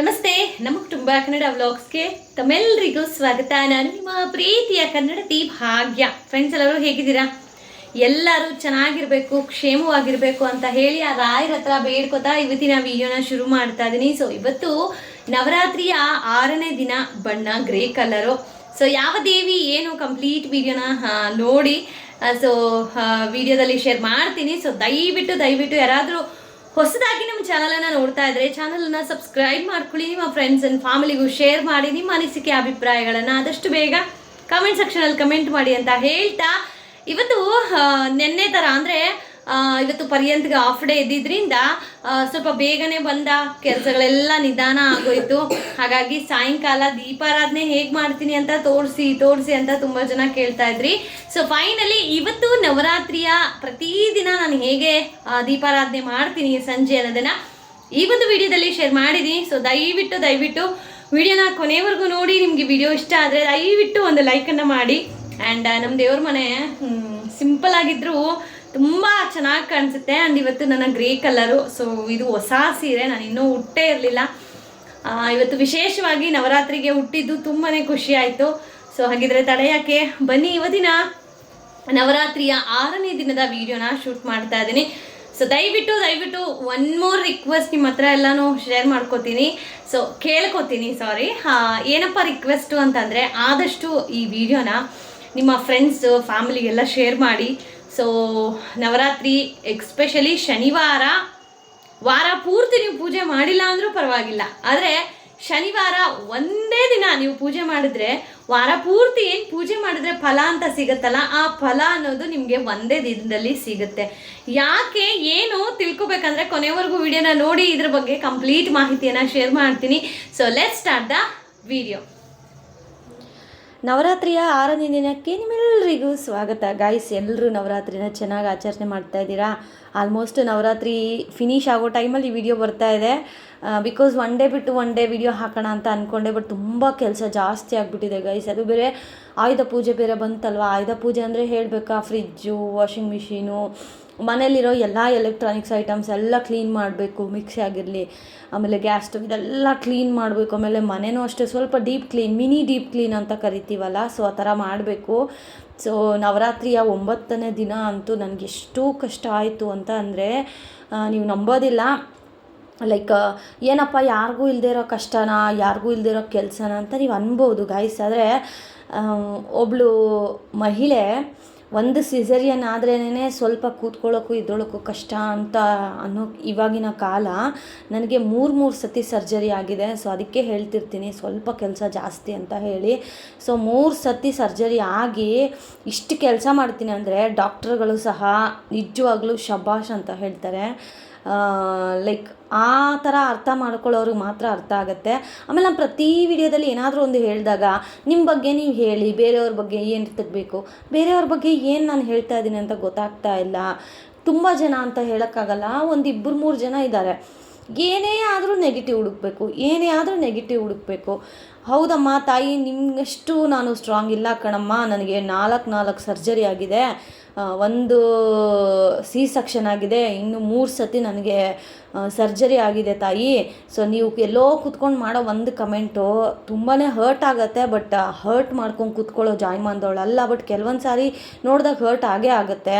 ನಮಸ್ತೆ, ನಮ್ಮ ಕುಟುಂಬ ಕನ್ನಡ ವ್ಲಾಗ್ಸ್ಗೆ ತಮ್ಮೆಲ್ಲರಿಗೂ ಸ್ವಾಗತ. ನಾನು ನಿಮ್ಮ ಪ್ರೀತಿಯ ಕನ್ನಡತಿ ಭಾಗ್ಯ. ಫ್ರೆಂಡ್ಸ್ ಎಲ್ಲರೂ ಹೇಗಿದ್ದೀರಾ? ಎಲ್ಲರೂ ಚೆನ್ನಾಗಿರ್ಬೇಕು, ಕ್ಷೇಮವಾಗಿರ್ಬೇಕು ಅಂತ ಹೇಳಿ ಆ ರಾಯರ ಹತ್ರ ಬೇಡ್ಕೋತಾ ಇವತ್ತಿನ ವಿಡಿಯೋನ ಶುರು ಮಾಡ್ತಾ ಇದ್ದೀನಿ ಸೊ ಇವತ್ತು ನವರಾತ್ರಿಯ ಆರನೇ ದಿನ ಬಣ್ಣ ಗ್ರೇ ಕಲರು. ಸೊ ಯಾವ ದೇವಿ ಏನು ಕಂಪ್ಲೀಟ್ ವಿಡಿಯೋನ ನೋಡಿ ಸೊ ವಿಡಿಯೋದಲ್ಲಿ ಶೇರ್ ಮಾಡ್ತೀನಿ. ಸೊ ದಯವಿಟ್ಟು ದಯವಿಟ್ಟು ಯಾರಾದರೂ ಹೊಸದಾಗಿ ನಮ್ಮ ಚಾನಲನ್ನು ನೋಡ್ತಾ ಇದ್ರೆ ಚಾನಲನ್ನು ಸಬ್ಸ್ಕ್ರೈಬ್ ಮಾಡ್ಕೊಳ್ಳಿ, ನಿಮ್ಮ ಫ್ರೆಂಡ್ಸ್ ಆ್ಯಂಡ್ ಫ್ಯಾಮಿಲಿಗೂ ಶೇರ್ ಮಾಡಿ, ನಿಮ್ಮ ಅನಿಸಿಕೆ, ಅಭಿಪ್ರಾಯಗಳನ್ನು ಆದಷ್ಟು ಬೇಗ ಕಮೆಂಟ್ ಸೆಕ್ಷನಲ್ಲಿ ಕಮೆಂಟ್ ಮಾಡಿ ಅಂತ ಹೇಳ್ತಾ. ಇವತ್ತು ನೆನ್ನೆ ಥರ ಅಂದರೆ ಇವತ್ತು ಪರ್ಯಂತ್ಗೆ ಆಫ್ ಡೇ ಇದ್ದಿದ್ರಿಂದ ಸ್ವಲ್ಪ ಬೇಗನೆ ಬಂದ ಕೆಲಸಗಳೆಲ್ಲ ನಿಧಾನ ಆಗೋಯ್ತು. ಹಾಗಾಗಿ ಸಾಯಂಕಾಲ ದೀಪಾರಾಧನೆ ಹೇಗೆ ಮಾಡ್ತೀನಿ ಅಂತ ತೋರಿಸಿ ತೋರಿಸಿ ಅಂತ ತುಂಬ ಜನ ಕೇಳ್ತಾ ಇದ್ರಿ. ಸೊ ಫೈನಲಿ ಇವತ್ತು ನವರಾತ್ರಿಯ ಪ್ರತಿದಿನ ನಾನು ಹೇಗೆ ದೀಪಾರಾಧನೆ ಮಾಡ್ತೀನಿ ಸಂಜೆ ಅನ್ನೋದನ್ನ ಈ ಒಂದು ವಿಡಿಯೋದಲ್ಲಿ ಶೇರ್ ಮಾಡಿದ್ದೀನಿ ಸೊ ದಯವಿಟ್ಟು ದಯವಿಟ್ಟು ವಿಡಿಯೋನ ಕೊನೆವರೆಗೂ ನೋಡಿ. ನಿಮಗೆ ವಿಡಿಯೋ ಇಷ್ಟ ಆದರೆ ದಯವಿಟ್ಟು ಒಂದು ಲೈಕನ್ನು ಮಾಡಿ. ಆ್ಯಂಡ್ ನಮ್ಮ ದೇವ್ರ ಮನೆ ಸಿಂಪಲ್ ಆಗಿದ್ರೂ ತುಂಬ ಚೆನ್ನಾಗಿ ಕಾಣಿಸುತ್ತೆ. ಆ್ಯಂಡ್ ಇವತ್ತು ನನ್ನ ಗ್ರೇ ಕಲರು. ಸೊ ಇದು ಹೊಸ ಸೀರೆ. ನಾನು ಇನ್ನೂ ಹುಟ್ಟೇ ಇರಲಿಲ್ಲ. ಇವತ್ತು ವಿಶೇಷವಾಗಿ ನವರಾತ್ರಿಗೆ ಹುಟ್ಟಿದ್ದು ತುಂಬಾ ಖುಷಿ ಆಯಿತು. ಸೊ ಹಾಗಿದ್ರೆ ತಡೆಯೋಕ್ಕೆ ಬನ್ನಿ ಇವತ್ತಿನ ನವರಾತ್ರಿಯ ಆರನೇ ದಿನದ ವಿಡಿಯೋನ ಶೂಟ್ ಮಾಡ್ತಾ ಇದ್ದೀನಿ. ಸೊ ದಯವಿಟ್ಟು ದಯವಿಟ್ಟು ಒನ್ ಮೋರ್ ರಿಕ್ವೆಸ್ಟ್ ನಿಮ್ಮ ಹತ್ರ ಎಲ್ಲನೂ ಶೇರ್ ಮಾಡ್ಕೋತೀನಿ. ಸೊ ಕೇಳ್ಕೊತೀನಿ ಸಾರಿ ಏನಪ್ಪ ರಿಕ್ವೆಸ್ಟು ಅಂತಂದರೆ ಆದಷ್ಟು ಈ ವಿಡಿಯೋನ ನಿಮ್ಮ ಫ್ರೆಂಡ್ಸು ಫ್ಯಾಮಿಲಿಗೆಲ್ಲ ಶೇರ್ ಮಾಡಿ. ಸೊ ನವರಾತ್ರಿ ಎಕ್ಸ್ಪೆಷಲಿ ಶನಿವಾರ, ವಾರ ಪೂರ್ತಿ ನೀವು ಪೂಜೆ ಮಾಡಿಲ್ಲ ಅಂದರೂ ಪರವಾಗಿಲ್ಲ. ಆದರೆ, ಶನಿವಾರ ಒಂದೇ ದಿನ ನೀವು ಪೂಜೆ ಮಾಡಿದ್ರೆ, ವಾರ ಪೂರ್ತಿ ಏನು ಪೂಜೆ ಮಾಡಿದ್ರೆ ಫಲ ಅಂತ ಸಿಗುತ್ತಲ್ಲ, ಆ ಫಲ ಅನ್ನೋದು ನಿಮಗೆ ಒಂದೇ ದಿನದಲ್ಲಿ ಸಿಗುತ್ತೆ. ಯಾಕೆ, ಏನು ತಿಳ್ಕೊಬೇಕಂದ್ರೆ ಕೊನೆವರೆಗೂ ವಿಡಿಯೋನ ನೋಡಿ ಇದ್ರ ಬಗ್ಗೆ ಕಂಪ್ಲೀಟ್ ಮಾಹಿತಿಯನ್ನು ಶೇರ್ ಮಾಡ್ತೀನಿ. So let start the video ನವರಾತ್ರಿಯ ಆರನೇ ದಿನಕ್ಕೆ ನಿಮ್ಮೆಲ್ಲರಿಗೂ ಸ್ವಾಗತ. ಗಾಯ್ಸ್ ಎಲ್ಲರೂ ನವರಾತ್ರಿನ ಚೆನ್ನಾಗಿ ಆಚರಣೆ ಮಾಡ್ತಾ ಇದ್ದೀರಾ? ಆಲ್ಮೋಸ್ಟ್ ನವರಾತ್ರಿ ಫಿನಿಶ್ ಆಗೋ ಟೈಮಲ್ಲಿ ಈ ವಿಡಿಯೋ ಬರ್ತಾ ಇದೆ. ಬಿಕಾಸ್ ಒನ್ ಡೇ ಬಿಟ್ಟು ಒನ್ ಡೇ ವಿಡಿಯೋ ಹಾಕೋಣ ಅಂತ ಅಂದ್ಕೊಂಡೆ ಬಟ್ ತುಂಬ ಕೆಲಸ ಜಾಸ್ತಿ ಆಗಿಬಿಟ್ಟಿದೆ ಗೈಸ್ ಅದು ಬೇರೆ ಆಯುಧ ಪೂಜೆ ಬೇರೆ ಬಂತಲ್ವ? ಆಯುಧ ಪೂಜೆ ಅಂದರೆ ಹೇಳಬೇಕಾ? ಫ್ರಿಜ್ಜು ವಾಷಿಂಗ್ ಮಿಷಿನು ಮನೇಲಿರೋ ಎಲ್ಲ ಎಲೆಕ್ಟ್ರಾನಿಕ್ಸ್ ಐಟಮ್ಸ್ ಎಲ್ಲ ಕ್ಲೀನ್ ಮಾಡಬೇಕು ಮಿಕ್ಸಿ ಆಗಿರಲಿ. ಆಮೇಲೆ ಗ್ಯಾಸ್ ಸ್ಟವ್ ಇದೆಲ್ಲ ಕ್ಲೀನ್ ಮಾಡಬೇಕು. ಆಮೇಲೆ ಮನೆಯೂ ಅಷ್ಟೇ, ಸ್ವಲ್ಪ deep clean mini deep clean ಅಂತ ಕರಿತೀವಲ್ಲ ಸೊ ಆ ಥರ ಮಾಡಬೇಕು. ಸೊ ನವರಾತ್ರಿಯ ಒಂಬತ್ತನೇ ದಿನ ಅಂತೂ ನನಗೆ ಎಷ್ಟು ಕಷ್ಟ ಆಯಿತು ಅಂತ ಅಂದರೆ ನೀವು ನಂಬೋದಿಲ್ಲ. ಲೈಕ್ ಏನಪ್ಪ, ಯಾರಿಗೂ ಇಲ್ಲದೇ ಇರೋ ಕಷ್ಟನ, ಯಾರಿಗೂ ಇಲ್ಲದೇ ಇರೋ ಕೆಲಸನ ಅಂತ ನೀವು ಅನ್ಬೋದು ಗಾಯ್ಸ್ ಆದರೆ ಒಬ್ಬಳು ಮಹಿಳೆ ಒಂದು ಸಿಸರಿಯನ್ ಆದ್ರೇ ಸ್ವಲ್ಪ ಕೂತ್ಕೊಳ್ಳೋಕ್ಕೂ ಇದ್ದೊಳಕ್ಕೂ ಕಷ್ಟ ಅಂತ ಅನ್ನೋ ಇವಾಗಿನ ಕಾಲ ನನಗೆ ಮೂರು ಮೂರು ಸತಿ ಸರ್ಜರಿ ಆಗಿದೆ. ಸೊ ಅದಕ್ಕೆ ಹೇಳ್ತಿರ್ತೀನಿ, ಸ್ವಲ್ಪ ಕೆಲಸ ಜಾಸ್ತಿ ಅಂತ ಹೇಳಿ. ಸೊ ಮೂರು ಸತಿ ಸರ್ಜರಿ ಆಗಿ ಇಷ್ಟು ಕೆಲಸ ಮಾಡ್ತೀನಿ ಅಂದರೆ ಡಾಕ್ಟರ್ಗಳು ಸಹ ನಿಜವಾಗ್ಲೂ ಶಬಾಷ್ ಅಂತ ಹೇಳ್ತಾರೆ. ಲೈಕ್ ಆ ಥರ ಅರ್ಥ ಮಾಡ್ಕೊಳ್ಳೋರಿಗೆ ಮಾತ್ರ ಅರ್ಥ ಆಗುತ್ತೆ. ಆಮೇಲೆ ನಾನು ಪ್ರತಿ ವಿಡಿಯೋದಲ್ಲಿ ಏನಾದರೂ ಒಂದು ಹೇಳಿದಾಗ ನಿಮ್ಮ ಬಗ್ಗೆ ನೀವು ಹೇಳಿ, ಬೇರೆಯವ್ರ ಬಗ್ಗೆ ಏನು ತೆಗಬೇಕು ಬೇರೆಯವ್ರ ಬಗ್ಗೆ ಏನು ನಾನು ಹೇಳ್ತಾ ಇದ್ದೀನಿ ಅಂತ ಗೊತ್ತಾಗ್ತಾ ಇಲ್ಲ. ತುಂಬ ಜನ ಅಂತ ಹೇಳೋಕ್ಕಾಗಲ್ಲ. ಒಂದು ಇಬ್ಬರು ಮೂರು ಜನ ಇದ್ದಾರೆ ಏನೇ ಆದರೂ ನೆಗೆಟಿವ್ ಹುಡುಕ್ಬೇಕು. ಏನೇ ಆದರೂ ನೆಗೆಟಿವ್ ಹುಡುಕ್ಬೇಕು. ಹೌದಮ್ಮ ತಾಯಿ ನಿಮ್ಮಷ್ಟು ನಾನು ಸ್ಟ್ರಾಂಗ್ ಇಲ್ಲ ಕಣಮ್ಮ. ನನಗೆ ನಾಲ್ಕು ನಾಲ್ಕು ಸರ್ಜರಿ ಆಗಿದೆ. ಒಂದು ಸಿ ಸೆಕ್ಷನ್ ಆಗಿದೆ. ಇನ್ನು ಮೂರು ಸತಿ ನನಗೆ ಸರ್ಜರಿ ಆಗಿದೆ ತಾಯಿ. ಸೊ ನೀವು ಎಲ್ಲೋ ಕುತ್ಕೊಂಡು ಮಾಡೋ ಒಂದು ಕಮೆಂಟು ತುಂಬಾ ಹರ್ಟ್ ಆಗುತ್ತೆ ಬಟ್ ಹರ್ಟ್ ಮಾಡ್ಕೊಂಡು ಕುತ್ಕೊಳ್ಳೋ ಜಾಯ್ಮಾನ್ದವಳಲ್ಲ ಬಟ್ ಕೆಲವೊಂದು ಸಾರಿ ನೋಡಿದಾಗ ಹರ್ಟ್ ಆಗೇ ಆಗುತ್ತೆ.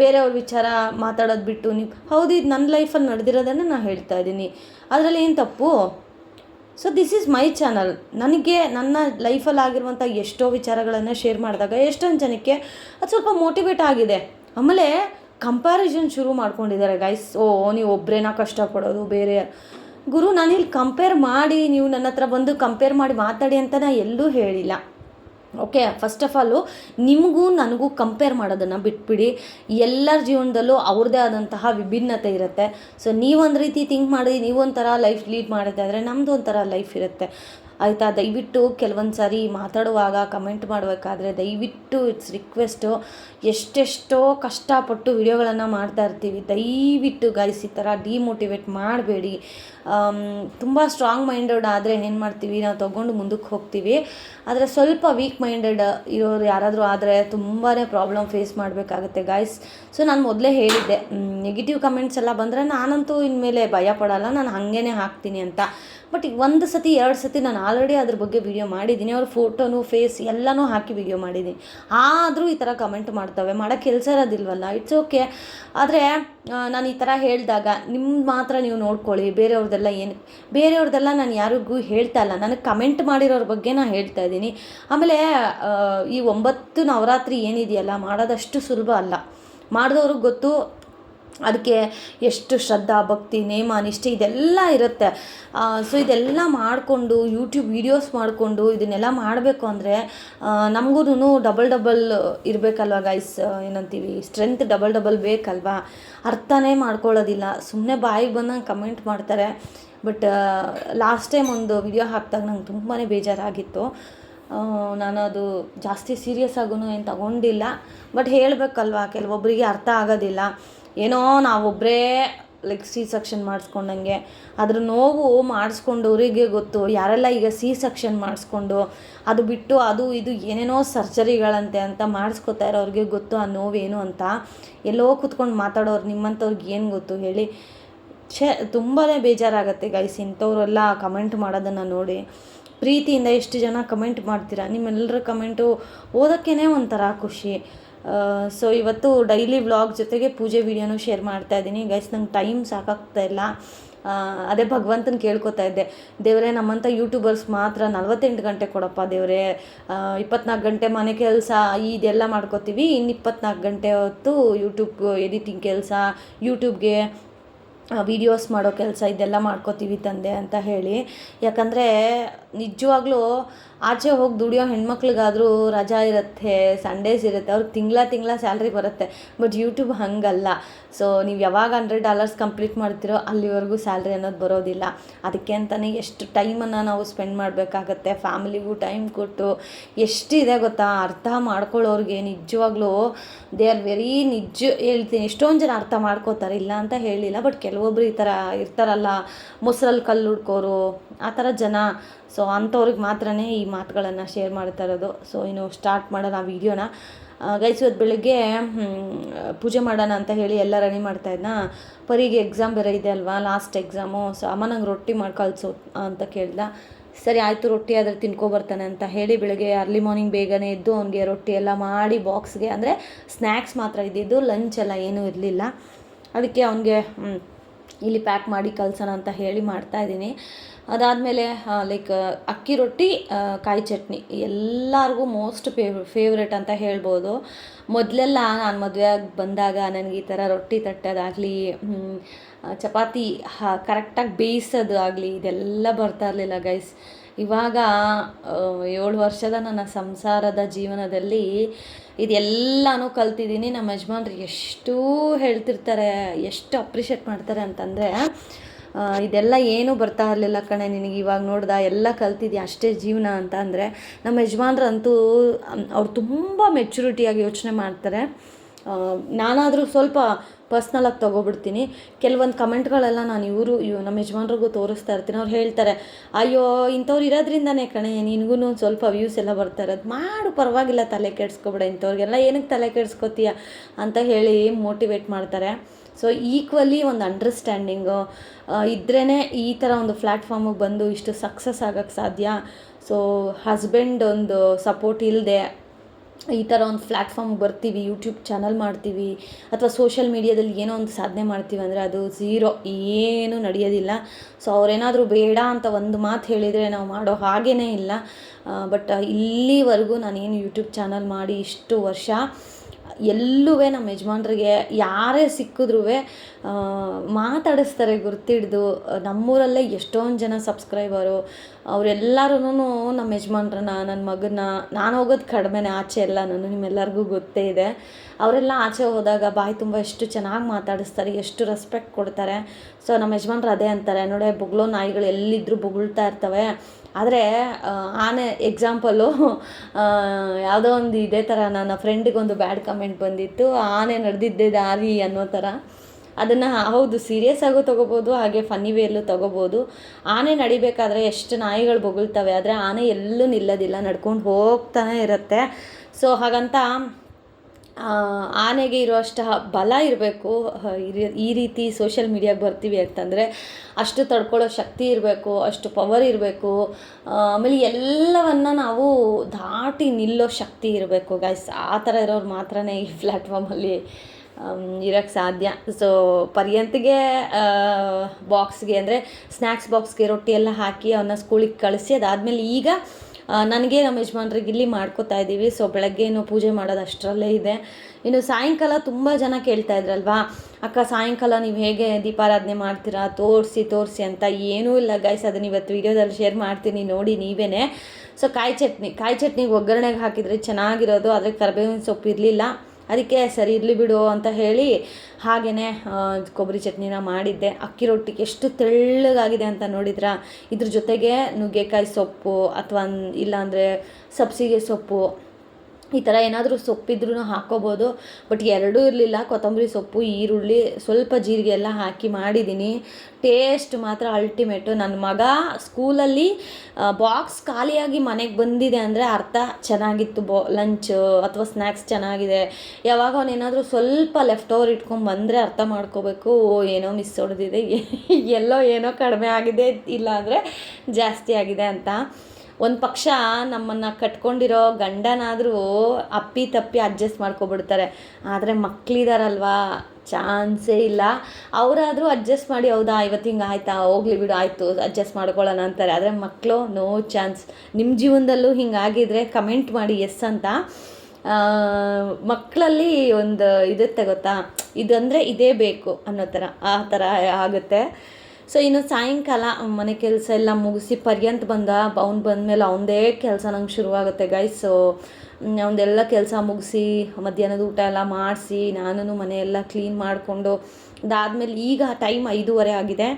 ಬೇರೆಯವ್ರ ವಿಚಾರ ಮಾತಾಡೋದು ಬಿಟ್ಟು ನೀವು, ಹೌದು, ಇದು ನನ್ನ ಲೈಫಲ್ಲಿ ನಡೆದಿರೋದನ್ನು ನಾನು ಹೇಳ್ತಾ ಇದ್ದೀನಿ. ಅದರಲ್ಲಿ ಏನು ತಪ್ಪು? So this is my channel ನನಗೆ ನನ್ನ ಲೈಫಲ್ಲಿ ಆಗಿರುವಂಥ ಎಷ್ಟೋ ವಿಚಾರಗಳನ್ನು ಶೇರ್ ಮಾಡಿದಾಗ ಎಷ್ಟೊಂದು ಜನಕ್ಕೆ ಅದು ಸ್ವಲ್ಪ ಮೋಟಿವೇಟ್ ಆಗಿದೆ. ಆಮೇಲೆ ಕಂಪ್ಯಾರಿಸನ್ ಶುರು ಮಾಡ್ಕೊಂಡಿದ್ದಾರೆ ಗೈಸ್ ಓ, ನೀವು ಒಬ್ಬರೇನ ಕಷ್ಟಪಡೋದು ಬೇರೆ. ಗುರು ನಾನಿಲ್ಲಿ ಕಂಪೇರ್ ಮಾಡಿ, ನೀವು ನನ್ನ ಹತ್ರ ಬಂದು ಕಂಪೇರ್ ಮಾಡಿ ಮಾತಾಡಿ ಅಂತ ನಾನು ಎಲ್ಲೂ ಹೇಳಿಲ್ಲ. ಓಕೆ ಫಸ್ಟ್ ಆಫ್ ಆಲು ನಿಮಗೂ ನನಗೂ ಕಂಪೇರ್ ಮಾಡೋದನ್ನು ಬಿಟ್ಬಿಡಿ. ಎಲ್ಲರ ಜೀವನದಲ್ಲೂ ಅವ್ರದ್ದೇ ಆದಂತಹ ವಿಭಿನ್ನತೆ ಇರುತ್ತೆ. ಸೊ ನೀವೊಂದು ರೀತಿ ಥಿಂಕ್ ಮಾಡಿ ನೀವೊಂಥರ ಲೈಫ್ ಲೀಡ್ ಮಾಡಿದ್ರೆ ಆದರೆ ನಮ್ಮದು ಒಂಥರ ಲೈಫ್ ಇರುತ್ತೆ. ಆಯಿತಾ? ದಯವಿಟ್ಟು ಕೆಲವೊಂದು ಸಾರಿ ಮಾತಾಡುವಾಗ ಕಮೆಂಟ್ ಮಾಡಬೇಕಾದ್ರೆ ದಯವಿಟ್ಟು ಇಟ್ಸ್ ರಿಕ್ವೆಸ್ಟು ಎಷ್ಟೆಷ್ಟೋ ಕಷ್ಟಪಟ್ಟು ವಿಡಿಯೋಗಳನ್ನು ಮಾಡ್ತಾ ಇರ್ತೀವಿ. ದಯವಿಟ್ಟು ಗೈಸ್ ಈ ಥರ ಡಿಮೋಟಿವೇಟ್ ಮಾಡಬೇಡಿ. ತುಂಬ ಸ್ಟ್ರಾಂಗ್ ಮೈಂಡೆಡ್ ಆದರೆ ಏನು ಮಾಡ್ತೀವಿ? ನಾವು ತೊಗೊಂಡು ಮುಂದಕ್ಕೆ ಹೋಗ್ತೀವಿ. ಆದರೆ ಸ್ವಲ್ಪ ವೀಕ್ ಮೈಂಡೆಡ್ ಇರೋರು ಯಾರಾದರೂ ಆದರೆ ತುಂಬಾ ಪ್ರಾಬ್ಲಮ್ ಫೇಸ್ ಮಾಡಬೇಕಾಗುತ್ತೆ ಗಾಯ್ಸ್ ಸೊ ನಾನು ಮೊದಲೇ ಹೇಳಿದ್ದೆ. ನೆಗೆಟಿವ್ ಕಮೆಂಟ್ಸ್ ಎಲ್ಲ ಬಂದರೆ ನಾನಂತೂ ಇನ್ಮೇಲೆ ಭಯ ಪಡಲ್ಲ. ನಾನು ಹಾಗೇನೆ ಹಾಕ್ತೀನಿ ಅಂತ. ಬಟ್ ಈಗ ಒಂದು ಸತಿ, ಎರಡು ಸತಿ ನಾನು ಆಲ್ರೆಡಿ ಅದ್ರ ಬಗ್ಗೆ ವಿಡಿಯೋ ಮಾಡಿದ್ದೀನಿ. ಅವ್ರ ಫೋಟೋನು ಫೇಸ್ ಎಲ್ಲನೂ ಹಾಕಿ ವಿಡಿಯೋ ಮಾಡಿದ್ದೀನಿ. ಆದರೂ ಈ ಥರ ಕಮೆಂಟ್ ಮಾಡ್ತವೆ. ಮಾಡೋ ಕೆಲಸ ಇರೋದಿಲ್ವಲ್ಲ? ಇಟ್ಸ್ ಓಕೆ ಆದರೆ ನಾನು ಈ ಥರ ಹೇಳಿದಾಗ ನಿಮ್ಮ ಮಾತ್ರ ನೀವು ನೋಡ್ಕೊಳ್ಳಿ. ಬೇರೆಯವ್ರದ್ದೆಲ್ಲ ಏನು ಬೇರೆಯವ್ರದ್ದೆಲ್ಲ ನಾನು ಯಾರಿಗೂ ಹೇಳ್ತಾ ಇಲ್ಲ. ನನಗೆ ಕಮೆಂಟ್ ಮಾಡಿರೋರ ಬಗ್ಗೆ ನಾನು ಹೇಳ್ತಾ ಇದ್ದೀನಿ. ಆಮೇಲೆ ಈ ಒಂಬತ್ತು ನವರಾತ್ರಿ ಏನಿದೆಯಲ್ಲ? ಮಾಡೋದಷ್ಟು ಸುಲಭ ಅಲ್ಲ. ಮಾಡಿದವ್ರಿಗೆ ಗೊತ್ತು. ಅದಕ್ಕೆ ಎಷ್ಟು ಶ್ರದ್ಧಾ, ಭಕ್ತಿ, ನೇಮ, ನಿಷ್ಠೆ ಇದೆಲ್ಲ ಇರುತ್ತೆ. ಸೊ ಇದೆಲ್ಲ ಮಾಡಿಕೊಂಡು ಯೂಟ್ಯೂಬ್ ವೀಡಿಯೋಸ್ ಮಾಡಿಕೊಂಡು ಇದನ್ನೆಲ್ಲ ಮಾಡಬೇಕು ಅಂದರೆ ನಮಗೂ ಡಬಲ್ ಡಬಲ್ ಇರಬೇಕಲ್ವ ಗೈಸ್ ಏನಂತೀವಿ? ಸ್ಟ್ರೆಂತ್ ಡಬಲ್ ಡಬಲ್ ಬೇಕಲ್ವಾ? ಅರ್ಥನೇ ಮಾಡ್ಕೊಳ್ಳೋದಿಲ್ಲ. ಸುಮ್ಮನೆ ಬಾಯಿಗೆ ಬಂದಂಗೆ ಕಮೆಂಟ್ ಮಾಡ್ತಾರೆ. ಬಟ್ ಲಾಸ್ಟ್ ಟೈಮ್ ಒಂದು ವಿಡಿಯೋ ಹಾಕಿದಾಗ ನಂಗೆ ತುಂಬಾ ಬೇಜಾರಾಗಿತ್ತು. ನಾನು ಅದು ಜಾಸ್ತಿ ಸೀರಿಯಸ್ ಆಗೂ ಏನು ತಗೊಂಡಿಲ್ಲ. ಬಟ್ ಹೇಳಬೇಕಲ್ವ? ಕೆಲವೊಬ್ಬರಿಗೆ ಅರ್ಥ ಆಗೋದಿಲ್ಲ. ಏನೋ ನಾವೊಬ್ಬರೇ ಲೈಕ್ ಸಿ ಸೆಕ್ಷನ್ ಮಾಡಿಸ್ಕೊಂಡಂಗೆ. ಅದ್ರ ನೋವು ಮಾಡಿಸ್ಕೊಂಡವರಿಗೆ ಗೊತ್ತು. ಯಾರೆಲ್ಲ ಈಗ ಸಿ ಸೆಕ್ಷನ್ ಮಾಡಿಸ್ಕೊಂಡು, ಅದು ಬಿಟ್ಟು ಅದು ಇದು ಏನೇನೋ ಸರ್ಜರಿಗಳಂತೆ ಅಂತ ಮಾಡಿಸ್ಕೊತಾ ಇರೋರಿಗೆ ಗೊತ್ತು ಆ ನೋವೇನು ಅಂತ. ಎಲ್ಲೋ ಕೂತ್ಕೊಂಡು ಮಾತಾಡೋರು, ನಿಮ್ಮಂಥವ್ರಿಗೆ ಏನು ಗೊತ್ತು ಹೇಳಿ. ಛೇ ತುಂಬಾ ಬೇಜಾರಾಗತ್ತೆ ಗೈಸ್ ಇಂಥವರೆಲ್ಲ ಕಮೆಂಟ್ ಮಾಡೋದನ್ನು ನೋಡಿ. ಪ್ರೀತಿಯಿಂದ ಎಷ್ಟು ಜನ ಕಮೆಂಟ್ ಮಾಡ್ತೀರಾ? ನಿಮ್ಮೆಲ್ಲರ ಕಮೆಂಟು ಓದೋಕ್ಕೇ ಒಂಥರ ಖುಷಿ. ಸೊ ಇವತ್ತು ಡೈಲಿ ವ್ಲಾಗ್ ಜೊತೆಗೆ ಪೂಜೆ ವೀಡಿಯೋನು ಶೇರ್ ಮಾಡ್ತಾ ಇದ್ದೀನಿ. ಗೈಸ್ ನಂಗೆ ಟೈಮ್ ಸಾಕಾಗ್ತಾ ಇಲ್ಲ. ಅದೇ ಭಗವಂತನ ಕೇಳ್ಕೊತಾ ಇದ್ದೆ. ದೇವರೇ ನಮ್ಮಂಥ ಯೂಟ್ಯೂಬರ್ಸ್ ಮಾತ್ರ ನಲ್ವತ್ತೆಂಟು ಗಂಟೆ ಕೊಡಪ್ಪ ದೇವರೇ. ಇಪ್ಪತ್ನಾಲ್ಕು ಗಂಟೆ ಮನೆ ಕೆಲಸ ಇದೆಲ್ಲ ಮಾಡ್ಕೋತೀವಿ. ಇನ್ನು ಇಪ್ಪತ್ನಾಲ್ಕು ಗಂಟೆ ಹೊತ್ತು ಯೂಟ್ಯೂಬ್ ಎಡಿಟಿಂಗ್ ಕೆಲಸ ಯೂಟ್ಯೂಬ್ಗೆ ವೀಡಿಯೋಸ್ ಮಾಡೋ ಕೆಲಸ, ಇದೆಲ್ಲ ಮಾಡ್ಕೋತೀವಿ ತಂದೆ ಅಂತ ಹೇಳಿ. ಯಾಕಂದರೆ ನಿಜವಾಗ್ಲೂ ಆಚೆ ಹೋಗಿ ದುಡಿಯೋ ಹೆಣ್ಮಕ್ಳಿಗಾದರೂ ರಜಾ ಇರುತ್ತೆ ಸಂಡೇಸ್ ಇರುತ್ತೆ, ಅವ್ರಿಗೆ ತಿಂಗಳ ತಿಂಗಳ ಸ್ಯಾಲ್ರಿ ಬರುತ್ತೆ ಬಟ್ ಯೂಟ್ಯೂಬ್ ಹಂಗಲ್ಲ. ಸೊ ನೀವು ಯಾವಾಗ ಹಂಡ್ರೆಡ್ ಡಾಲರ್ಸ್ ಕಂಪ್ಲೀಟ್ ಮಾಡ್ತೀರೋ ಅಲ್ಲಿವರೆಗೂ ಸ್ಯಾಲ್ರಿ ಅನ್ನೋದು ಬರೋದಿಲ್ಲ. ಅದಕ್ಕೆ ಅಂತಲೇ ಎಷ್ಟು ಟೈಮನ್ನು ನಾವು ಸ್ಪೆಂಡ್ ಮಾಡಬೇಕಾಗತ್ತೆ ಫ್ಯಾಮಿಲಿಗೂ ಟೈಮ್ ಕೊಟ್ಟು ಎಷ್ಟಿದೆ ಗೊತ್ತಾ? ಅರ್ಥ ಮಾಡ್ಕೊಳ್ಳೋರಿಗೆ ನಿಜವಾಗ್ಲೂ ದೇ ಆರ್ ವೆರಿ ನಿಜ ಹೇಳ್ತೀನಿ. ಎಷ್ಟೊಂದು ಜನ ಅರ್ಥ ಮಾಡ್ಕೋತಾರೆ, ಇಲ್ಲ ಅಂತ ಹೇಳಿಲ್ಲ ಬಟ್ ಕೆಲವೊಬ್ರು ಈ ಥರ ಇರ್ತಾರಲ್ಲ, ಮೊಸರಲ್ಲಿ ಕಲ್ಲು ಹುಡ್ಕೋರು ಆ ಥರ ಜನ ಸೊ ಅಂಥವ್ರಿಗೆ ಮಾತ್ರನೇ ಈ ಮಾತುಗಳನ್ನು ಶೇರ್ ಮಾಡ್ತಾ ಇರೋದು. ಸೊ ಇನ್ನು ಸ್ಟಾರ್ಟ್ ಮಾಡೋಣ ಆ ವಿಡಿಯೋನ ಗೈಸ್ ಇವತ್ತು ಬೆಳಗ್ಗೆ ಪೂಜೆ ಮಾಡೋಣ ಅಂತ ಹೇಳಿ ಎಲ್ಲ ರೆಡಿ ಮಾಡ್ತಾ ಇದ್ನ. ಪರಿಗೆ ಎಕ್ಸಾಮ್ ಬೇರೆ ಇದೆ ಅಲ್ವಾ? ಲಾಸ್ಟ್ ಎಕ್ಸಾಮು ಸೊ ಅಮ್ಮ ರೊಟ್ಟಿ ಮಾಡಿ ಕಳಿಸು ಅಂತ ಕೇಳ್ದ. ಸರಿ, ಆಯಿತು, ರೊಟ್ಟಿ ಆದರೆ ತಿನ್ಕೊಬರ್ತಾನೆ ಅಂತ ಹೇಳಿ ಬೆಳಗ್ಗೆ ಅರ್ಲಿ ಮಾರ್ನಿಂಗ್ ಬೇಗನೆ ಎದ್ದು ಅವನಿಗೆ ರೊಟ್ಟಿ ಎಲ್ಲ ಮಾಡಿ ಬಾಕ್ಸ್ಗೆ ಅಂದರೆ ಸ್ನ್ಯಾಕ್ಸ್ ಮಾತ್ರ ಇದ್ದಿದ್ದು ಲಂಚ್ ಎಲ್ಲ ಏನೂ ಇರಲಿಲ್ಲ. ಅದಕ್ಕೆ ಅವನಿಗೆ ಇಲ್ಲಿ ಪ್ಯಾಕ್ ಮಾಡಿ ಕಳ್ಸೋಣ ಅಂತ ಹೇಳಿ ಮಾಡ್ತಾ ಇದ್ದೀನಿ. ಅದಾದಮೇಲೆ ಲೈಕ್ ಅಕ್ಕಿ ರೊಟ್ಟಿ ಕಾಯಿ ಚಟ್ನಿ, ಎಲ್ಲರಿಗೂ ಮೋಸ್ಟ್ ಫೇವ್ ಫೇವ್ರೆಟ್ ಅಂತ ಹೇಳ್ಬೋದು. ಮೊದಲೆಲ್ಲ ನಾನು ಮದುವೆ ಆಗಿ, ಬಂದಾಗ ನನಗೆ ಈ ಥರ ರೊಟ್ಟಿ ತಟ್ಟೋದಾಗಲಿ ಚಪಾತಿ ಕರೆಕ್ಟಾಗಿ ಬೇಯಿಸೋದು ಆಗಲಿ ಇದೆಲ್ಲ ಬರ್ತಾ ಇರಲಿಲ್ಲ ಗೈಸ್ ಇವಾಗ ಏಳು ವರ್ಷದ ನನ್ನ ಸಂಸಾರದ ಜೀವನದಲ್ಲಿ ಇದೆಲ್ಲನೂ ಕಲ್ತಿದ್ದೀನಿ. ನಮ್ಮ ಯಜಮಾನ್ರು ಎಷ್ಟು ಹೇಳ್ತಿರ್ತಾರೆ, ಎಷ್ಟು ಅಪ್ರಿಷಿಯೇಟ್ ಮಾಡ್ತಾರೆ ಅಂತಂದರೆ ಇದೆಲ್ಲ ಏನೂ ಬರ್ತಾ ಇರಲಿಲ್ಲ ಕಣೆ ನಿನಗೆ ಇವಾಗ ನೋಡ್ದ, ಎಲ್ಲ ಕಲ್ತಿದ್ಯಾ ಅಷ್ಟೇ ಜೀವನ ಅಂತ ಅಂದರೆ. ನಮ್ಮ ಯಜಮಾನ್ರಂತೂ ಅವ್ರು ತುಂಬ ಮೆಚುರಿಟಿಯಾಗಿ ಯೋಚನೆ ಮಾಡ್ತಾರೆ. ನಾನಾದರೂ ಸ್ವಲ್ಪ ಪರ್ಸ್ನಲಾಗಿ ತೊಗೊಬಿಡ್ತೀನಿ. ಕೆಲವೊಂದು ಕಮೆಂಟ್ಗಳೆಲ್ಲ ನಾನು ಇವರು, ಇವ್ ನಮ್ಮ ಯಜಮಾನ್ರಿಗೂ ತೋರಿಸ್ತಾ ಇರ್ತೀನಿ. ಅವ್ರು ಹೇಳ್ತಾರೆ, ಅಯ್ಯೋ, ಇಂಥವ್ರು ಇರೋದ್ರಿಂದನೇ ಕಣೆ ನಿನಗೂ ಒಂದು ಸ್ವಲ್ಪ ವ್ಯೂಸ್ ಎಲ್ಲ ಬರ್ತಾ ಇರೋದು. ಮಾಡು, ಪರವಾಗಿಲ್ಲ ತಲೆ ಕೆಡ್ಸ್ಕೊಬೇಡ ಇಂಥವ್ರಿಗೆಲ್ಲ. ಏನಕ್ಕೆ ತಲೆ ಕೆಡ್ಸ್ಕೊತೀಯ? ಅಂತ ಹೇಳಿ ಮೋಟಿವೇಟ್ ಮಾಡ್ತಾರೆ. ಸೊ ಈಕ್ವಲಿ ಒಂದು ಅಂಡರ್ಸ್ಟ್ಯಾಂಡಿಂಗು ಇದ್ರೇ ಈ ಥರ ಒಂದು ಪ್ಲ್ಯಾಟ್ಫಾರ್ಮಿಗೆ ಬಂದು ಇಷ್ಟು ಸಕ್ಸಸ್ ಆಗೋಕ್ಕೆ ಸಾಧ್ಯ. ಸೊ ಹಸ್ಬೆಂಡ್ ಒಂದು ಸಪೋರ್ಟ್ ಇಲ್ಲದೆ ಈ ಥರ ಒಂದು ಪ್ಲ್ಯಾಟ್ಫಾರ್ಮ್ಗೆ ಬರ್ತೀವಿ ಯೂಟ್ಯೂಬ್ ಚಾನಲ್ ಮಾಡ್ತೀವಿ, ಅಥವಾ ಸೋಷಿಯಲ್ ಮೀಡಿಯಾದಲ್ಲಿ ಏನೋ ಒಂದು ಸಾಧನೆ ಮಾಡ್ತೀವಿ ಅಂದರೆ ಅದು ಝೀರೋ ಏನೂ ನಡೆಯೋದಿಲ್ಲ. ಸೊ ಅವರೇನಾದರೂ ಬೇಡ ಅಂತ ಒಂದು ಮಾತು ಹೇಳಿದರೆ ನಾವು ಮಾಡೋ ಹಾಗೇ ಇಲ್ಲ. ಬಟ್ ಇಲ್ಲಿವರೆಗೂ ನಾನೇನು ಯೂಟ್ಯೂಬ್ ಚಾನಲ್ ಮಾಡಿ ಇಷ್ಟು ವರ್ಷ ಎಲ್ಲೂ ನಮ್ಮ ಯಜಮಾನ್ರಿಗೆ, ಯಾರೇ ಸಿಕ್ಕಿದ್ರೂ ಮಾತಾಡಿಸ್ತಾರೆ ಗುರ್ತಿಡ್ದು. ನಮ್ಮೂರಲ್ಲೇ ಎಷ್ಟೊಂದು ಜನ ಸಬ್ಸ್ಕ್ರೈಬರು. ಅವರೆಲ್ಲರೂ ನಮ್ಮ ಯಜಮಾನ್ರನ್ನ ನನ್ನ ಮಗನ್ನ, ನಾನು ಹೋಗೋದು ಕಡಿಮೆನೇ, ಆಚೆ ಎಲ್ಲ ನಾನು ನಿಮ್ಮೆಲ್ಲರಿಗೂ ಗೊತ್ತೇ ಇದೆ. ಅವರೆಲ್ಲ ಆಚೆ ಹೋದಾಗ ಬಾಯಿ ತುಂಬ ಎಷ್ಟು ಚೆನ್ನಾಗಿ ಮಾತಾಡಿಸ್ತಾರೆ, ಎಷ್ಟು ರೆಸ್ಪೆಕ್ಟ್ ಕೊಡ್ತಾರೆ. ಸೊ ನಮ್ಮ ಯಜಮಾನ್ರು ಅದೇ ಅಂತಾರೆ, ನೋಡೆ ಬೊಗಳೋ ನಾಯಿಗಳು ಎಲ್ಲಿದ್ದರೂ ಬುಗುಳ್ತಾ ಇರ್ತವೆ. ಆದರೆ ಆನೆ ಎಕ್ಸಾಂಪಲ್ಲು ಯಾವುದೋ ಒಂದು ಇದೇ ಥರ ನನ್ನ ಫ್ರೆಂಡಿಗೆ ಒಂದು ಬ್ಯಾಡ್ ಕಮೆಂಟ್ ಬಂದಿತ್ತು ಆನೆ ನಡೆದಿದ್ದೆ ದಾರಿ ಅನ್ನೋ ಥರ ಅದನ್ನು, ಹೌದು ಸೀರಿಯಸ್ ಆಗೂ ತೊಗೋಬೋದು, ಹಾಗೆ ಫನ್ನಿ ವೇಲ್ಲೂ ತೊಗೋಬೋದು. ಆನೆ ನಡಿಬೇಕಾದ್ರೆ ಎಷ್ಟು ನಾಯಿಗಳು ಬೊಗಳ್ತವೆ, ಆದರೆ ಆನೆ ಎಲ್ಲೂ ನಿಲ್ಲೋದಿಲ್ಲ, ನಡ್ಕೊಂಡು ಹೋಗ್ತಾನೆ ಇರುತ್ತೆ. ಸೊ ಹಾಗಂತ ಆನೆಗೆ ಇರುವಷ್ಟು ಬಲ ಇರಬೇಕು. ಈ ರೀತಿ ಸೋಷಿಯಲ್ ಮೀಡಿಯಾಗೆ ಬರ್ತೀವಿ ಅಂತಂದರೆ ಅಷ್ಟು ತಡ್ಕೊಳ್ಳೋ ಶಕ್ತಿ ಇರಬೇಕು, ಅಷ್ಟು ಪವರ್ ಇರಬೇಕು. ಆಮೇಲೆ ಎಲ್ಲವನ್ನು ನಾವು ದಾಟಿ ನಿಲ್ಲೋ ಶಕ್ತಿ ಇರಬೇಕು ಗೈಸ್ ಆ ಥರ ಇರೋರು ಮಾತ್ರನೇ ಈ ಪ್ಲ್ಯಾಟ್ಫಾರ್ಮಲ್ಲಿ ಇರೋಕ್ಕೆ ಸಾಧ್ಯ. ಸೊ ಪರ್ಯಂತಿಗೆ ಬಾಕ್ಸ್ಗೆ ಅಂದರೆ ಸ್ನ್ಯಾಕ್ಸ್ ಬಾಕ್ಸ್ಗೆ ರೊಟ್ಟಿ ಎಲ್ಲ ಹಾಕಿ ಅವನ್ನ ಸ್ಕೂಲಿಗೆ ಕಳಿಸಿ ಅದಾದಮೇಲೆ ಈಗ ನನಗೆ ನಮ್ಮ ಯಜಮಾನ್ರಿಗೆ ಇಲ್ಲಿ ಮಾಡ್ಕೋತಾ ಇದ್ದೀವಿ. ಸೊ ಏನು ಪೂಜೆ ಮಾಡೋದು ಅಷ್ಟರಲ್ಲೇ ಇದೆ. ಇನ್ನು ಸಾಯಂಕಾಲ ತುಂಬ ಜನ ಕೇಳ್ತಾ ಇದ್ರಲ್ವಾ? ಅಕ್ಕ, ಸಾಯಂಕಾಲ ನೀವು ಹೇಗೆ ದೀಪಾರಾಧನೆ ಮಾಡ್ತೀರಾ? ತೋರಿಸಿ ತೋರಿಸಿ ಅಂತ ಏನೂ ಇಲ್ಲ ಗೈಸ್ ಅದನ್ನ ಇವತ್ತು ವೀಡಿಯೋದಲ್ಲಿ ಶೇರ್ ಮಾಡ್ತೀನಿ ನೋಡಿ ನೀವೇ ಸೊ ಕಾಯಿ ಚಟ್ನಿ, ಕಾಯಿ ಚಟ್ನಿಗೆ ಒಗ್ಗರಣೆಗೆ ಹಾಕಿದರೆ ಚೆನ್ನಾಗಿರೋದು. ಆದರೆ ಕರ್ಬೇವಿನ ಸೊಪ್ಪು ಇರಲಿಲ್ಲ. ಅದಕ್ಕೆ ಸರಿ ಇರಲಿ ಬಿಡು ಅಂತ ಹೇಳಿ ಹಾಗೆಯೇ ಕೊಬ್ಬರಿ ಚಟ್ನಿನ ಮಾಡಿದ್ದೆ. ಅಕ್ಕಿ ರೊಟ್ಟಿಗೆ ಎಷ್ಟು ತೆಳ್ಳಗಾಗಿದೆ ಅಂತ ನೋಡಿದ್ರಾ? ಇದ್ರ ಜೊತೆಗೆ ನುಗ್ಗೆಕಾಯಿ ಸೊಪ್ಪು ಅಥವಾ ಇಲ್ಲಾಂದರೆ ಸಬ್ಸಿಗೆ ಸೊಪ್ಪು ಈ ಥರ ಏನಾದರೂ ಸೊಪ್ಪಿದ್ರೂ ಹಾಕ್ಕೋಬೋದು. ಬಟ್ ಎರಡೂ ಇರಲಿಲ್ಲ. ಕೊತ್ತಂಬರಿ ಸೊಪ್ಪು, ಈರುಳ್ಳಿ ಸ್ವಲ್ಪ ಜೀರಿಗೆ ಎಲ್ಲ ಹಾಕಿ ಮಾಡಿದ್ದೀನಿ. ಟೇಸ್ಟ್ ಮಾತ್ರ ಅಲ್ಟಿಮೇಟು. ನನ್ನ ಮಗ ಸ್ಕೂಲಲ್ಲಿ ಬಾಕ್ಸ್ ಖಾಲಿಯಾಗಿ ಮನೆಗೆ ಬಂದಿದೆ ಅಂದರೆ ಅರ್ಥ ಚೆನ್ನಾಗಿತ್ತು. ಬೋ, ಲಂಚ್ ಅಥವಾ ಸ್ನ್ಯಾಕ್ಸ್ ಚೆನ್ನಾಗಿದೆ. ಯಾವಾಗ ಅವನೇನಾದರೂ ಸ್ವಲ್ಪ ಲೆಫ್ಟ್ ಓವರ್ ಇಟ್ಕೊಂಡು ಬಂದರೆ ಅರ್ಥ ಮಾಡ್ಕೋಬೇಕು. ಓ, ಏನೋ ಮಿಸ್ ಹೊಡೆದಿದೆ. ಎಲ್ಲೋ ಏನೋ ಕಡಿಮೆ ಆಗಿದೆ, ಇಲ್ಲ ಅಂದರೆ ಜಾಸ್ತಿ ಆಗಿದೆ ಅಂತ. ಒಂದು ಪಕ್ಷ ನಮ್ಮನ್ನು ಕಟ್ಕೊಂಡಿರೋ ಗಂಡನಾದರೂ ಅಪ್ಪಿ ತಪ್ಪಿ ಅಡ್ಜಸ್ಟ್ ಮಾಡ್ಕೊಬಿಡ್ತಾರೆ. ಆದರೆ ಮಕ್ಕಳಿದಾರಲ್ವಾ ಚಾನ್ಸೇ ಇಲ್ಲ. ಅವರಾದರೂ ಅಡ್ಜಸ್ಟ್ ಮಾಡಿ, ಹೌದಾ, ಇವತ್ತು ಹಿಂಗೆ ಆಯ್ತಾ? ಹೋಗ್ಲಿ ಬಿಡು, ಆಯಿತು, ಅಡ್ಜಸ್ಟ್ ಮಾಡ್ಕೊಳ್ಳೋಣ ಅಂತಾರೆ. ಆದರೆ ಮಕ್ಕಳು ನೋ ಚಾನ್ಸ್. ನಿಮ್ಮ ಜೀವನದಲ್ಲೂ ಹಿಂಗಾಗಿದ್ರೆ ಕಮೆಂಟ್ ಮಾಡಿ ಎಸ್ ಅಂತ. ಮಕ್ಕಳಲ್ಲಿ ಒಂದು ಇರುತ್ತೆ ಗೊತ್ತಾ? ಇದಂದರೆ ಇದೇ ಬೇಕು ಅನ್ನೋ ಥರ ಆ ಥರ ಆಗುತ್ತೆ. ಸೊ ಇನ್ನು ಸಾಯಂಕಾಲ ಮನೆ ಕೆಲಸ ಎಲ್ಲ ಮುಗಿಸಿ ಪರ್ಯಂತ ಬಂದ, ಅವ್ನು ಬಂದಮೇಲೆ ಅವನದೇ ಕೆಲಸ ನಂಗೆ ಶುರುವಾಗುತ್ತೆ ಗೈಸ್ ಸೊ ಅವನದೆಲ್ಲ ಕೆಲಸ ಮುಗಿಸಿ, ಮಧ್ಯಾಹ್ನದ ಊಟ ಎಲ್ಲ ಮಾಡಿಸಿ ನಾನು ಮನೆಯೆಲ್ಲ ಕ್ಲೀನ್ ಮಾಡಿಕೊಂಡು ಅದಾದಮೇಲೆ ಈಗ ಟೈಮ್ ಐದೂವರೆ ಆಗಿದೆ.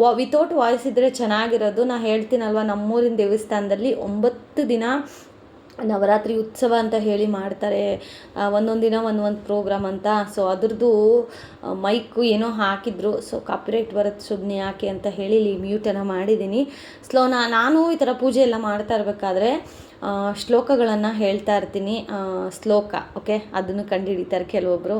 ವಾ ವಿತೌಟ್ ವಾಯ್ಸ್ ಇದ್ದರೆ ಚೆನ್ನಾಗಿರೋದು. ನಾ ಹೇಳ್ತೀನಲ್ವ, ನಮ್ಮೂರಿನ ದೇವಸ್ಥಾನದಲ್ಲಿ ಒಂಬತ್ತು ದಿನ ನವರಾತ್ರಿ ಉತ್ಸವ ಅಂತ ಹೇಳಿ ಮಾಡ್ತಾರೆ. ಒಂದೊಂದು ದಿನ ಒಂದೊಂದು ಪ್ರೋಗ್ರಾಮ್ ಅಂತ. ಸೊ ಅದ್ರದ್ದು ಮೈಕು ಏನೋ ಹಾಕಿದ್ರು. ಸೊ ಕಾಪಿರೈಟ್ ಬರುತ್ತೆ ಸುಮ್ಮನೆ ಯಾಕೆ ಅಂತ ಹೇಳಿ ಇಲ್ಲಿ ಮ್ಯೂಟನ್ನು ಮಾಡಿದ್ದೀನಿ. ಸ್ಲೋ ನಾನು ಈ ಥರ ಪೂಜೆ ಎಲ್ಲ ಮಾಡ್ತಾ ಇರಬೇಕಾದ್ರೆ ಶ್ಲೋಕಗಳನ್ನು ಹೇಳ್ತಾ ಇರ್ತೀನಿ. ಶ್ಲೋಕ, ಓಕೆ? ಅದನ್ನು ಕಂಡುಹಿಡಿತಾರೆ ಕೆಲವೊಬ್ಬರು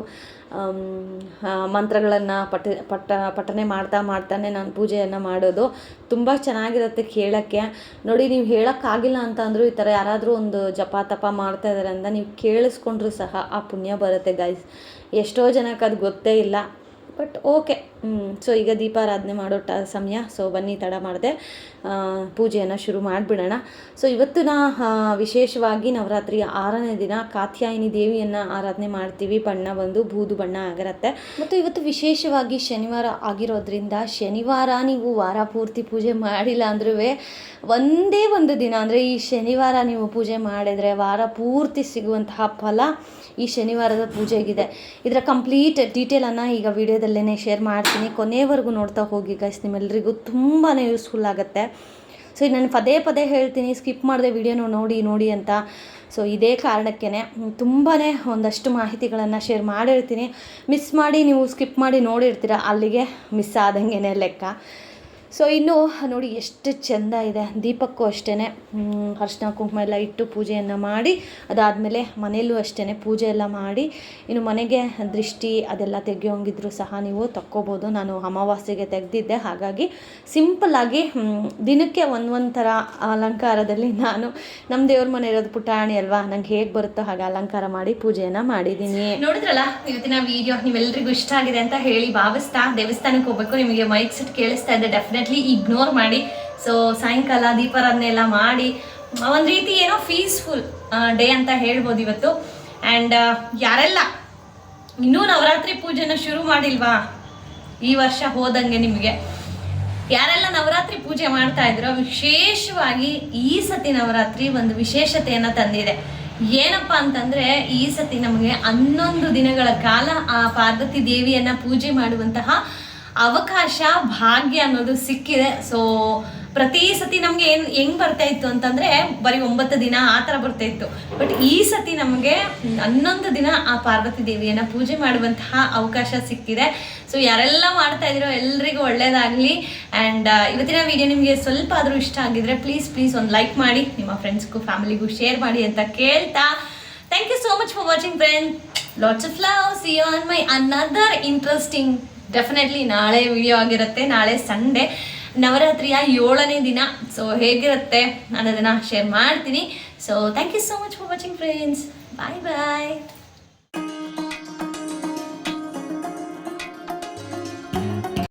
ಮಂತ್ರಗಳನ್ನು ಪಠ ಪಠ ಪಠನೆ ಮಾಡ್ತಾ ಮಾಡ್ತಾನೆ ನಾನು ಪೂಜೆಯನ್ನು ಮಾಡೋದು. ತುಂಬ ಚೆನ್ನಾಗಿರುತ್ತೆ ಕೇಳೋಕ್ಕೆ. ನೋಡಿ, ನೀವು ಹೇಳೋಕ್ಕಾಗಿಲ್ಲ ಅಂತ ಅಂದರೂ ಈ ಥರ ಯಾರಾದರೂ ಒಂದು ಜಪ ತಪ ಮಾಡ್ತಾ ಇದ್ದಾರೆ ಅಂತ ನೀವು ಕೇಳಿಸ್ಕೊಂಡ್ರೂ ಸಹ ಆ ಪುಣ್ಯ ಬರುತ್ತೆ ಗೈಸ್ ಎಷ್ಟೋ ಜನಕ್ಕೆ ಅದು ಗೊತ್ತೇ ಇಲ್ಲ. ಬಟ್ ಓಕೆ ಸೊ ಈಗ ದೀಪಾರಾಧನೆ ಮಾಡೋ ಟ, ಸಮಯ ಸೊ ಬನ್ನಿ, ತಡ ಮಾಡಿದೆ. ಪೂಜೆಯನ್ನು ಶುರು ಮಾಡಿಬಿಡೋಣ. ಸೊ ಇವತ್ತಿನ ವಿಶೇಷವಾಗಿ ನವರಾತ್ರಿಯ ಆರನೇ ದಿನ ಕಾತ್ಯಾಯಿನಿ ದೇವಿಯನ್ನು ಆರಾಧನೆ ಮಾಡ್ತೀವಿ. ಬಣ್ಣ ಬಂದು ಬೂದು ಬಣ್ಣ ಆಗಿರುತ್ತೆ. ಮತ್ತು ಇವತ್ತು ವಿಶೇಷವಾಗಿ ಶನಿವಾರ ಆಗಿರೋದ್ರಿಂದ ಶನಿವಾರ ನೀವು ವಾರ ಪೂರ್ತಿ ಪೂಜೆ ಮಾಡಿಲ್ಲ ಅಂದ್ರೂ ಒಂದೇ ಒಂದು ದಿನ, ಅಂದರೆ ಈ ಶನಿವಾರ ನೀವು ಪೂಜೆ ಮಾಡಿದರೆ ವಾರ ಪೂರ್ತಿ ಸಿಗುವಂತಹ ಫಲ ಈ ಶನಿವಾರದ ಪೂಜೆಗಿದೆ. ಇದರ ಕಂಪ್ಲೀಟ್ ಡೀಟೇಲನ್ನು ಈಗ ವಿಡಿಯೋದಲ್ಲೇ ಶೇರ್ ಮಾಡ್ತೀನಿ, ಕೊನೆವರೆಗೂ ನೋಡ್ತಾ ಹೋಗಿ ಗೈಸ್ ನಿಮ್ಮೆಲ್ಲರಿಗೂ ತುಂಬಾ ಯೂಸ್ಫುಲ್ ಆಗುತ್ತೆ. ಸೊ ನಾನು ಪದೇ ಪದೇ ಹೇಳ್ತೀನಿ ಸ್ಕಿಪ್ ಮಾಡಿದೆ ವಿಡಿಯೋನ ನೋಡಿ ನೋಡಿ ಅಂತ. ಸೊ ಇದೇ ಕಾರಣಕ್ಕೇ ತುಂಬಾ ಒಂದಷ್ಟು ಮಾಹಿತಿಗಳನ್ನು ಶೇರ್ ಮಾಡಿರ್ತೀನಿ. ಮಿಸ್ ಮಾಡಿ ನೀವು ಸ್ಕಿಪ್ ಮಾಡಿ ನೋಡಿರ್ತೀರ, ಅಲ್ಲಿಗೆ ಮಿಸ್ ಆದಂಗೆ ಲೆಕ್ಕ. ಸೊ ಇನ್ನು, ನೋಡಿ, ಎಷ್ಟು ಚೆಂದ ಇದೆ. ದೀಪಕ್ಕೂ ಅಷ್ಟೇ ಅರ್ಶಿನ ಕುಂಕುಮ ಎಲ್ಲ ಇಟ್ಟು ಪೂಜೆಯನ್ನು ಮಾಡಿ, ಅದಾದಮೇಲೆ ಮನೆಯಲ್ಲೂ ಅಷ್ಟೇ ಪೂಜೆ ಎಲ್ಲ ಮಾಡಿ, ಇನ್ನು ಮನೆಗೆ ದೃಷ್ಟಿ ಅದೆಲ್ಲ ತೆಗೆಯೋಂಗಿದ್ರು ಸಹ ನೀವು ತಕ್ಕೋಬೋದು. ನಾನು ಅಮಾವಾಸ್ಯೆಗೆ ತೆಗೆದಿದ್ದೆ. ಹಾಗಾಗಿ ಸಿಂಪಲ್ಲಾಗಿ ದಿನಕ್ಕೆ ಒಂದು ಒಂದು ಥರ ಅಲಂಕಾರದಲ್ಲಿ ನಾನು ನಮ್ಮ ದೇವ್ರ ಮನೆ ಇರೋದು ಪುಟಾಣಿ ಅಲ್ವಾ? ನಂಗೆ ಹೇಗೆ ಬರುತ್ತೋ ಹಾಗೆ ಅಲಂಕಾರ ಮಾಡಿ ಪೂಜೆಯನ್ನು ಮಾಡಿದ್ದೀನಿ. ನೋಡಿದ್ರಲ್ಲ, ಇವತ್ತಿನ ವಿಡಿಯೋ ನೀವೆಲ್ಲರಿಗೂ ಇಷ್ಟ ಆಗಿದೆ ಅಂತ ಹೇಳಿ ಭಾವಿಸ್ತಾ ದೇವಸ್ಥಾನಕ್ಕೆ ಹೋಗ್ಬೇಕು. ನಿಮಗೆ ಮೈಕ್ ಸೆಟ್ ಕೇಳಿಸ್ತಾ ಇದೆ ಡೆಫಿನೆಟ್ಲಿ ಇಗ್ನೋರ್ ಮಾಡಿ. ಸೊ ಸಾಯಂಕಾಲ ದೀಪಾರಾಧನೆ ಎಲ್ಲ ಮಾಡಿ, ಒಂದು ರೀತಿ ಏನೋ ಪೀಸ್ಫುಲ್ ಡೇ ಅಂತ ಹೇಳ್ಬೋದು ಇವತ್ತು. ಆ್ಯಂಡ್ ಯಾರೆಲ್ಲ ಇನ್ನೂ ನವರಾತ್ರಿ ಪೂಜೆನ ಶುರು ಮಾಡಿಲ್ವಾ? ಈ ವರ್ಷ ಹೋದಂಗೆ ನಿಮಗೆ. ಯಾರೆಲ್ಲ ನವರಾತ್ರಿ ಪೂಜೆ ಮಾಡ್ತಾ ಇದ್ರೋ, ವಿಶೇಷವಾಗಿ ಈ ಸತಿ ನವರಾತ್ರಿ ಒಂದು ವಿಶೇಷತೆಯನ್ನು ತಂದಿದೆ. ಏನಪ್ಪ ಅಂತಂದ್ರೆ, ಈ ಸತಿ ನಮಗೆ ಹನ್ನೊಂದು ದಿನಗಳ ಕಾಲ ಆ ಪಾರ್ವತಿ ದೇವಿಯನ್ನ ಪೂಜೆ ಮಾಡುವಂತಹ ಅವಕಾಶ, ಭಾಗ್ಯ ಅನ್ನೋದು ಸಿಕ್ಕಿದೆ. ಸೊ ಪ್ರತಿ ಸತಿ ನಮಗೆ ಏನು, ಹೆಂಗ್ ಬರ್ತಾ ಇತ್ತು ಅಂತಂದ್ರೆ, ಬರೀ ಒಂಬತ್ತು ದಿನ ಆ ಥರ ಬರ್ತಾ ಇತ್ತು. ಬಟ್ ಈ ಸತಿ ನಮಗೆ ಹನ್ನೊಂದು ದಿನ ಆ ಪಾರ್ವತಿ ದೇವಿಯನ್ನ ಪೂಜೆ ಮಾಡುವಂತಹ ಅವಕಾಶ ಸಿಕ್ಕಿದೆ. ಸೊ ಯಾರೆಲ್ಲ ಮಾಡ್ತಾ ಇದ್ದೀರೋ ಎಲ್ರಿಗೂ ಒಳ್ಳೆಯದಾಗಲಿ ಆ್ಯಂಡ್ ಇವತ್ತಿನ ವಿಡಿಯೋ ನಿಮಗೆ ಸ್ವಲ್ಪ ಆದರೂ ಇಷ್ಟ ಆಗಿದ್ರೆ ಪ್ಲೀಸ್ ಪ್ಲೀಸ್ ಒಂದು ಲೈಕ್ ಮಾಡಿ, ನಿಮ್ಮ ಫ್ರೆಂಡ್ಸ್ಗೂ ಫ್ಯಾಮಿಲಿಗೂ ಶೇರ್ ಮಾಡಿ ಅಂತ ಕೇಳ್ತಾ. Thank you so much for watching friend lots of love see on my another interesting definitely ನಾಳೆ ವಿಡಿಯೋ ಆಗಿರುತ್ತೆ. ನಾಳೆ ಸಂಡೇ ನವರಾತ್ರಿಯ ಏಳನೇ ದಿನ. ಸೊ ಹೇಗಿರುತ್ತೆ ಅನ್ನೋದನ್ನ ಶೇರ್ ಮಾಡ್ತೀನಿ. So thank you so much for watching friends bye bye